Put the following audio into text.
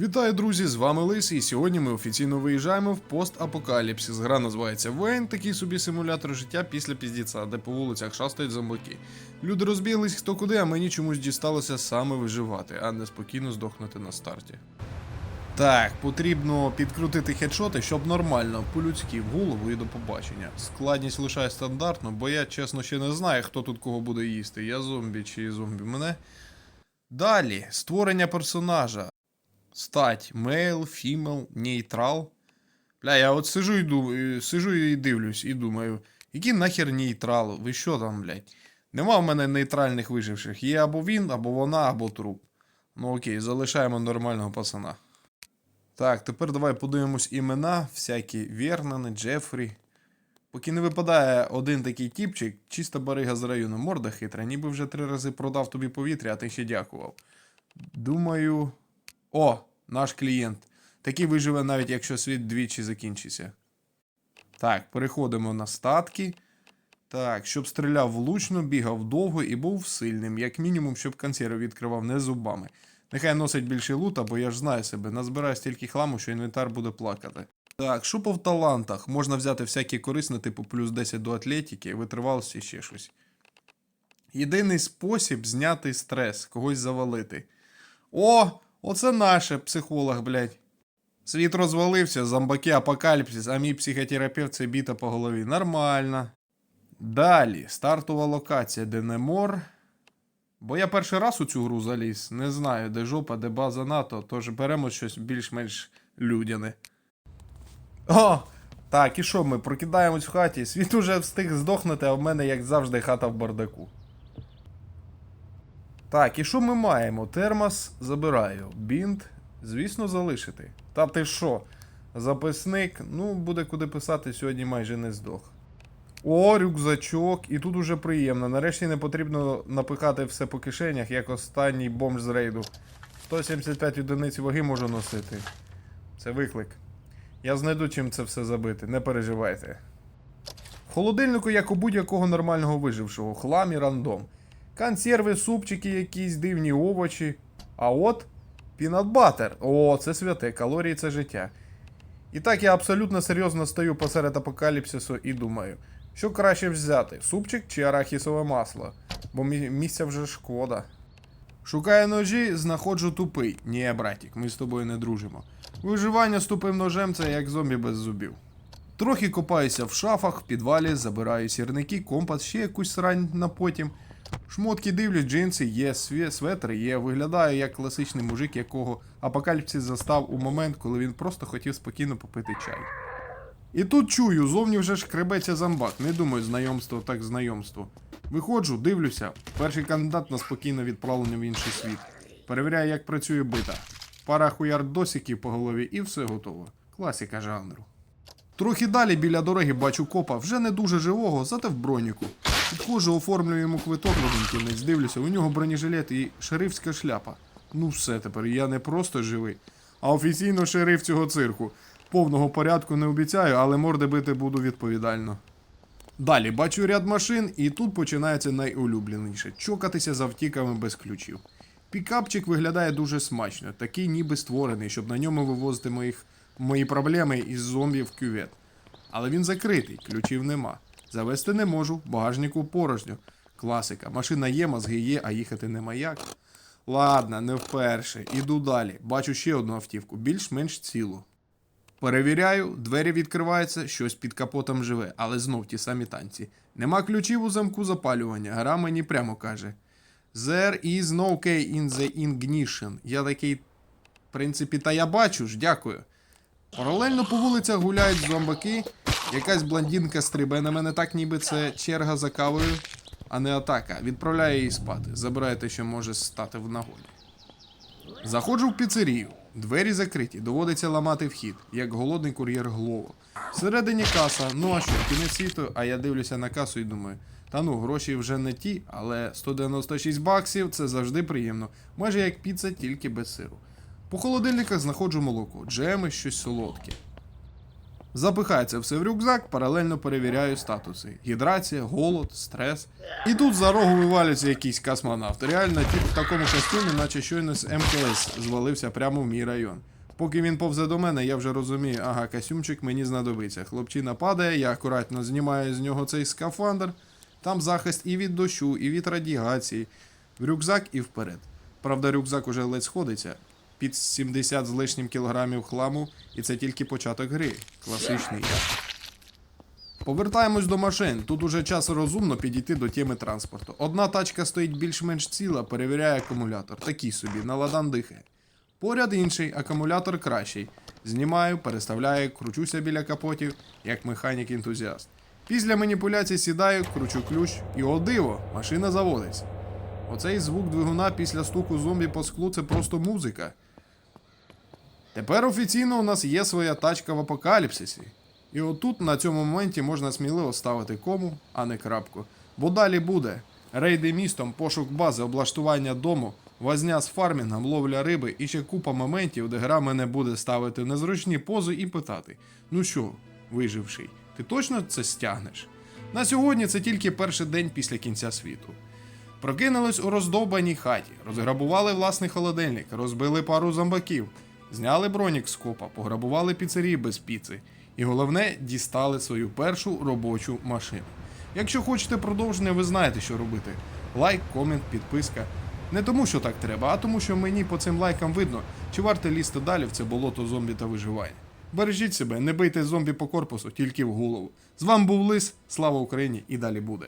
Вітаю, друзі! З вами Лис, і сьогодні ми офіційно виїжджаємо в постапокаліпсис. Гра називається Вейн, такий собі симулятор життя після піздіца, де по вулицях шастають зомбаки. Люди розбіглись хто куди, а мені чомусь дісталося саме виживати, а не спокійно здохнути на старті. Так, потрібно підкрутити хедшоти, щоб нормально, по-людськи, в голову і до побачення. Складність лишає стандартно, бо я чесно ще не знаю, хто тут кого буде їсти. Я зомбі чи зомбі мене. Далі, створення персонажа. Стать, мейл, фімел, нейтрал. Бля, я от сижу і думаю, сижу і дивлюсь, і думаю, який нахер нейтрал? Ви що там, блядь? Нема в мене нейтральних виживших. Є або він, або вона, або труп. Ну окей, залишаємо нормального пацана. Так, тепер давай подивимось імена, всякі Вернани, Джефрі. Поки не випадає один такий тіпчик, чиста барига з району, морда хитра, ніби вже три рази продав тобі повітря, а ти ще дякував. Думаю. О, наш клієнт. Такий виживе навіть якщо світ двічі закінчиться. Так, переходимо на статки. Так, щоб стріляв влучно, бігав довго і був сильним, як мінімум, щоб консерви відкривав не зубами. Нехай носить більше лута, бо я ж знаю себе, назбираю стільки хламу, що інвентар буде плакати. Так, що по талантах? Можна взяти всякі корисне, типу плюс 10 до атлетики, витривалості ще щось. Єдиний спосіб зняти стрес, когось завалити. О, оце наше психолог, блядь. Світ розвалився, зомбаки апокаліпсис, а мій психотерапевт це біта по голові. Нормально. Далі, стартова локація, де не мор. Бо я перший раз у цю гру заліз. Не знаю, де жопа, де база НАТО, тож беремо щось більш-менш людяне. О! Так, і що ми прокидаємось в хаті? Світ уже встиг здохнути, а в мене, як завжди, хата в бардаку. Так, і що ми маємо? Термос забираю. Бінт, звісно, залишити. Та ти що? Записник, ну, буде куди писати, сьогодні майже не здох. О, рюкзачок, і тут уже приємно. Нарешті не потрібно напихати все по кишенях, як останній бомж з рейду. 175 одиниць ваги можу носити. Це виклик. Я знайду чим це все забити, не переживайте. В холодильнику, як у будь-якого нормального вижившого, хлам і рандом. Консерви, супчики, якісь дивні овочі. А от пінат-батер. О, це святе, калорії це життя. І так я абсолютно серйозно стою посеред апокаліпсису і думаю, що краще взяти: супчик чи арахісове масло? Бо мі- місця вже шкода. Шукаю ножі, знаходжу тупий. Ні, братік, ми з тобою не дружимо. Виживання з тупим ножем це як зомбі без зубів. Трохи копаюся в шафах, в підвалі, забираю сірники, компас, ще якусь срань на потім. Шмотки дивлюсь, джинси є, светри є. Виглядаю як класичний мужик, якого апокаліпсис застав у момент, коли він просто хотів спокійно попити чай. І тут чую, зовні вже шкребеться зомбак. Не думаю, знайомство так знайомство. Виходжу, дивлюся. Перший кандидат на спокійне відправлення в інший світ. Перевіряю, як працює бита. Пара хуярдосиків по голові і все готово. Класика жанру. Трохи далі біля дороги бачу копа, вже не дуже живого, зате в броніку. Підходжу, оформлюю йому квиток один кінець, дивлюся, у нього бронежилет і шерифська шляпа. Ну все тепер, я не просто живий, а офіційно шериф цього цирку. Повного порядку не обіцяю, але морди бити буду відповідально. Далі бачу ряд машин, і тут починається найулюбленіше чокатися з автівками без ключів. Пікапчик виглядає дуже смачно, такий ніби створений, щоб на ньому вивозити моїх, мої проблеми із зомбі в кювет. Але він закритий, ключів нема. Завести не можу, багажнику порожньо. Класика. Машина є, мозги є, а їхати нема як. Ладно, не вперше. Іду далі. Бачу ще одну автівку, більш-менш цілу. Перевіряю, двері відкриваються, щось під капотом живе, але знов ті самі танці. Нема ключів у замку запалювання. Гра мені прямо каже. There is no key in the ignition. Я такий, в принципі, та я бачу ж, дякую. Паралельно по вулицях гуляють зомбаки. Якась блондинка стрибає на мене так, ніби це черга за кавою, а не атака. Відправляє її спати. Забирає те, що може стати в нагоді. Заходжу в піцерію. Двері закриті, доводиться ламати вхід, як голодний кур'єр Глово. Всередині каса, ну а що, кінець світу, а я дивлюся на касу і думаю, та ну, гроші вже не ті, але 196 баксів це завжди приємно, майже як піца, тільки без сиру. По холодильниках знаходжу молоко, джеми, щось солодке. Запихаю це все в рюкзак, паралельно перевіряю статуси: гідрація, голод, стрес. І тут за рогу вивалюється якийсь космонавт. Реально, тип в такому костюмі, наче щойно з МКС звалився прямо в мій район. Поки він повзе до мене, я вже розумію, ага, костюмчик мені знадобиться. Хлопчина падає, я акуратно знімаю з нього цей скафандр. Там захист і від дощу, і від радіації. В рюкзак і вперед. Правда, рюкзак уже ледь сходиться. Під 70 з лишнім кілограмів хламу, і це тільки початок гри. Класичний. Повертаємось до машин. Тут уже час розумно підійти до теми транспорту. Одна тачка стоїть більш-менш ціла, перевіряє акумулятор. Такий собі, на ладан дихає. Поряд інший, акумулятор кращий. Знімаю, переставляю, кручуся біля капотів, як механік-ентузіаст. Після маніпуляцій сідаю, кручу ключ, і о диво, машина заводиться. Оцей звук двигуна після стуку зомбі по склу це просто музика. Тепер офіційно у нас є своя тачка в апокаліпсисі. І отут на цьому моменті можна сміливо ставити кому, а не крапку. Бо далі буде рейди містом, пошук бази, облаштування дому, возня з фармінгом, ловля риби і ще купа моментів, де гра мене буде ставити незручні пози і питати: ну що, виживший, ти точно це стягнеш? На сьогодні це тільки перший день після кінця світу. Прокинулись у роздовбаній хаті, розграбували власний холодильник, розбили пару зомбаків, зняли бронік з копа, пограбували піцерії без піци. І головне, дістали свою першу робочу машину. Якщо хочете продовження, ви знаєте, що робити. Лайк, комент, підписка. Не тому, що так треба, а тому, що мені по цим лайкам видно, чи варто лізти далі в це болото зомбі та виживання. Бережіть себе, не бийте зомбі по корпусу, тільки в голову. З вами був Лис, слава Україні і далі буде.